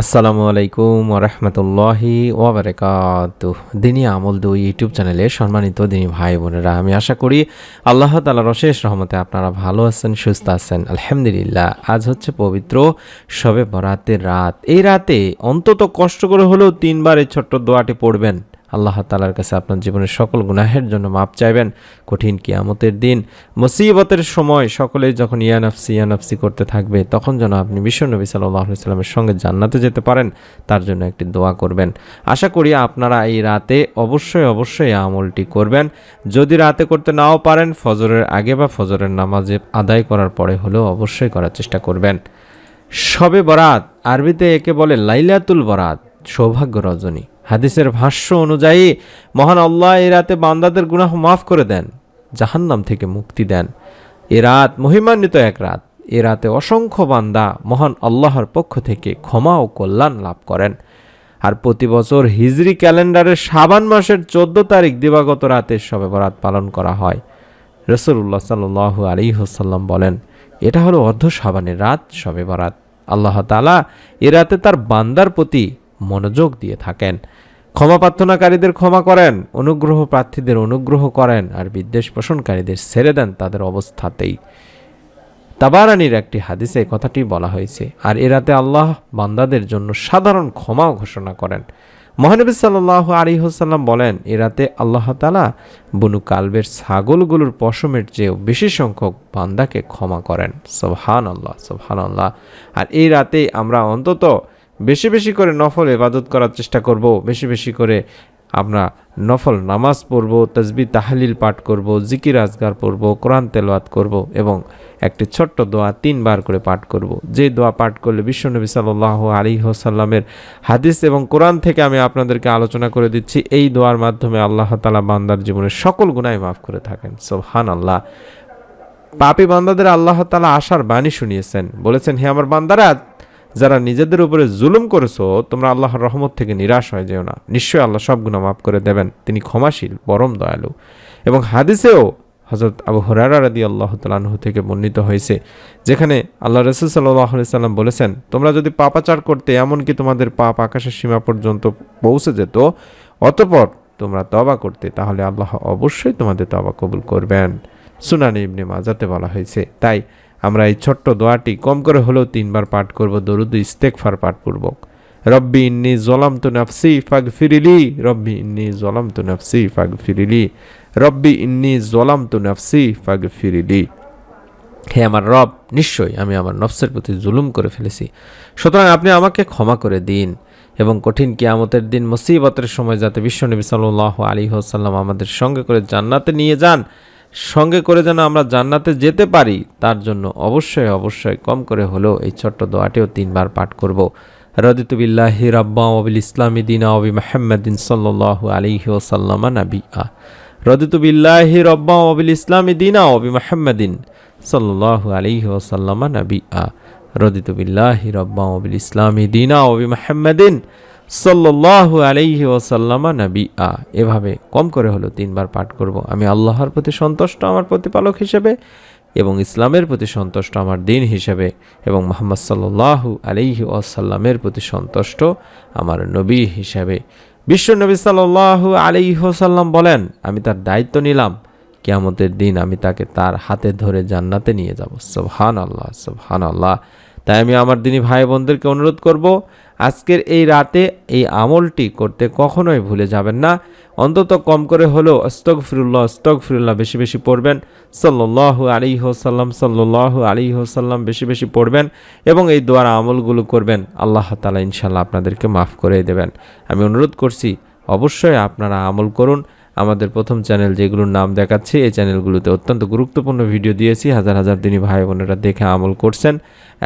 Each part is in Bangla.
আসসালামু আলাইকুম ওরহমতুল্লাহি ওবরাকাত দিনী আমল দু ইউটিউব চ্যানেলে সম্মানিত দিনী ভাই বোনেরা, আমি আশা করি আল্লাহ তালার অশেষ রহমতে আপনারা ভালো আছেন, সুস্থ আছেন। আলহামদুলিল্লাহ, আজ হচ্ছে পবিত্র সবে বরাতের রাত। এই রাতে অন্তত কষ্ট করে হলেও তিনবার এই ছোট্ট দোয়াটি পড়বেন। আল্লাহ তালার কাছে আপনার জীবনের সকল গুনাহের জন্য মাপ চাইবেন। কঠিন কিয়ামতের দিন, মুসিবতের সময় সকলেই যখন ইয়ানাফসি ইয়ানাফসি করতে থাকবে, তখন যেন আপনি বিশ্ব নবী সাল্লাহ সাল্লামের সঙ্গে জান্নাতে যেতে পারেন, তার জন্য একটি দোয়া করবেন। আশা করি আপনারা এই রাতে অবশ্যই অবশ্যই আমলটি করবেন। যদি রাতে করতে নাও পারেন, ফজরের আগে বা ফজরের নামাজে আদায় করার পরে হলেও অবশ্যই করার চেষ্টা করবেন। শবে বরাত, আরবিতে একে বলে লাইলাতুল বরাত, সৌভাগ্য রজনী। হাদিসের ভাষ্য অনুযায়ী, মহান আল্লাহ এ রাতে বান্দাদের গুনাহ মাফ করে দেন, জাহান্নাম থেকে মুক্তি দেন। এ রাত মহিমান্বিত এক রাত। এ রাতে অসংখ্য বান্দা মহান আল্লাহর পক্ষ থেকে ক্ষমা ও কল্যাণ লাভ করেন। আর প্রতি বছর হিজরি ক্যালেন্ডারের সাবান মাসের চোদ্দ তারিখ দিবাগত রাতে শবে বরাত পালন করা হয়। রসুল্লাহ সাল্লু আলী হোসাল্লাম বলেন, এটা হলো অর্ধ সাবানের রাত, শবে বরাত। আল্লাহ তালা এ রাতে তার বান্দার প্রতি মনোযোগ দিয়ে থাকেন। ক্ষমা প্রার্থনাকারীদের ক্ষমা করেন, অনুগ্রহ প্রার্থীদের অনুগ্রহ করেন, আর বিদ্বেষ পোষণকারীদের ছেড়ে দেন তাদের অবস্থাতেই। তাবারানির একটি হাদিসে কথাটি বলা হয়েছে, আর এ রাতে আল্লাহ বান্দাদের জন্য সাধারণ ক্ষমাও ঘোষণা করেন। মহানবী সাল্লাহ আলী হোসাল্লাম বলেন, এ রাতে আল্লাহ তালা বনু কালবের ছাগলগুলোর পশমের চেয়েও বেশি সংখ্যক বান্দাকে ক্ষমা করেন। সোহান আল্লাহ সোহান আল্লাহ আর এই রাতে আমরা অন্তত বেশি বেশি করে নফল ইবাদত করার চেষ্টা করব, বেশি বেশি করে আমরা নফল নামাজ পড়ব তসবি তাহলিল পাঠ করব, জিকির আজগার পড়ব, কোরআন তেলাওয়াত করব এবং একটি ছোট্ট দোয়া তিনবার করে পাঠ করব। যে দোয়া পাঠ করলে বিশ্বনবী সাল্লাহ আলী হোসাল্লামের হাদিস এবং কোরআন থেকে আমি আপনাদেরকে আলোচনা করে দিচ্ছি, এই দোয়ার মাধ্যমে আল্লাহ তালা বান্দার জীবনের সকল গুণাই মাফ করে থাকেন। সোহান আল্লাহ পাপি বান্দাদের আল্লাহ তালা আশার বাণী শুনিয়েছেন। বলেছেন, হে আমার বান্দারা যারা নিজেদের উপরে জুলুম করেছ, তোমরা আল্লাহর রহমত থেকে নিরাশ হয়ে যেও না। নিশ্চয়ই আল্লাহ সব গুণা মাফ করে দেবেন। তিনি ক্ষমাশীল, পরম দয়ালু। এবং হাদিসেও হজরত আবু হরারা রাদি আল্লাহ তালাহু থেকে বর্ণিত হয়েছে, যেখানে আল্লাহ রসুল সাল্লাহ সাল্লাম বলেছেন, তোমরা যদি পাপাচার করতে এমনকি তোমাদের পাপ আকাশের সীমা পর্যন্ত পৌঁছে যেত, অতপর তোমরা তবা করতে, তাহলে আল্লাহ অবশ্যই তোমাদের তবা কবুল করবেন। সুনানি ইবনে মাজাতে বলা হয়েছে। তাই আমরা এই ছোট্ট দোয়াটি কম করে হলেও তিনবার পাঠ করব, দরুদ ইস্তেকফার পাঠপূর্বক রব্বি ইন্নি জলাম তু নাফসি ফাগ ফিরিলি রব্বি ইন্নি জলাম তু নাফসি ফাগ ফিরিলি রব্বি ইন্নি জলাম তু নাফসি ফাগ ফিরিলি হে আমার রব, নিশ্চয়ই আমি আমার নফসের প্রতি জুলুম করে ফেলেছি। সুতরাং আপনি আমাকে ক্ষমা করে দিন এবং কঠিন কিয়ামতের দিন, মুসিবতের সময় যাতে বিশ্বনবী সাল্লাহ আলী হোসাল্লাম আমাদের সঙ্গে করে জান্নাতে নিয়ে যান সঙ্গে করে যেন আমরা জান্নাতে যেতে পারি, তার জন্য অবশ্যই অবশ্যই কম করে হলেও এই ছোট্ট দোয়াটিও তিনবার পাঠ করব। রদিতুবিল্লাহি রব্বা অবিল ইসলামী দিন অবি মাহমদিন সাল্লাহ আলিহি ওসাল্লামা নাবি আ রদিতুবিল্লাহি রব্বা অবিল ইসলামী দিনা অবি মাহমদিন সাল্লাহ আলিহি ওসাল্লামা নাবি আ রদিতুবিল্লাহি রব্বা অবিল ইসলামী দিনা অবি মাহমদিন সাল্লাহ আলাইহি ওসাল্লামা নবী। আ, এভাবে কম করে হলো, তিনবার পাঠ করব। আমি আল্লাহর প্রতি সন্তুষ্ট আমার প্রতিপালক হিসেবে এবং ইসলামের প্রতি সন্তুষ্ট আমার দিন হিসেবে এবং মোহাম্মদ সাল্লাহ আলাইহি ওয়াসাল্লামের প্রতি সন্তুষ্ট আমার নবী হিসাবে। বিশ্ব নবী সাল্লাহ আলাইহি ওসাল্লাম বলেন, আমি তার দায়িত্ব নিলাম। কেয়ামতের দিন আমি তাকে তার হাতে ধরে জান্নাতে নিয়ে যাব। সোহান আল্লাহ সোহান আল্লাহ তাই আমি আমার দিনী ভাই বোনদেরকে অনুরোধ করব, আজকের এই রাতে এই আমলটি করতে কখনোই ভুলে যাবেন না। অন্তত কম করে হলেও অস্তক ফিরুল্লাহ অস্তক ফিরুল্লাহ বেশি বেশি পড়বেন। সাল্লাহ আলী হোসাল্লাম সাল্লাহ আলী হোসাল্লাম বেশি বেশি পড়বেন এবং এই দোয়ার আমলগুলো করবেন। আল্লাহ তালা ইনশাল্লাহ আপনাদেরকে মাফ করে দেবেন। আমি অনুরোধ করছি, অবশ্যই আপনারা আমল করুন। আমাদের প্রথম চ্যানেল যেগুলোর নাম দেখাচ্ছি, এই চ্যানেলগুলোতে অত্যন্ত গুরুত্বপূর্ণ ভিডিও দিয়েছি। হাজার হাজার দিনই ভাই বোনেরা দেখে আমল করছেন।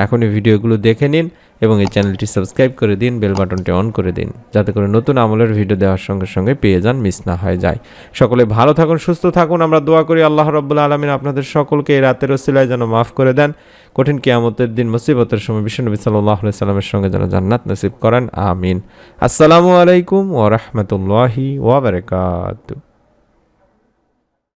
এখনই ভিডিওগুলো দেখে নিন এবং এই চ্যানেলটি সাবস্ক্রাইব করে দিন, বেল বাটনটি অন করে দিন, যাতে করে নতুন আমলের ভিডিও দেওয়ার সঙ্গে সঙ্গে পেয়ে যান, মিস না হয়ে যায়। সকলে ভালো থাকুন, সুস্থ থাকুন। আমরা দোয়া করি আল্লাহ রব্বুল্লা আলমিন আপনাদের সকলকে এই রাতের ওসিলায় যেন মাফ করে দেন। কঠিন কিয়ামতের দিন মুসিবতের সময় বিশ্বনবী সাল্লাহ সাল্লামের সঙ্গে যেন জান্নাত নসিব করেন। আমিন। আসসালামু আলাইকুম ওরহমতুল্লাহি ওবরকাত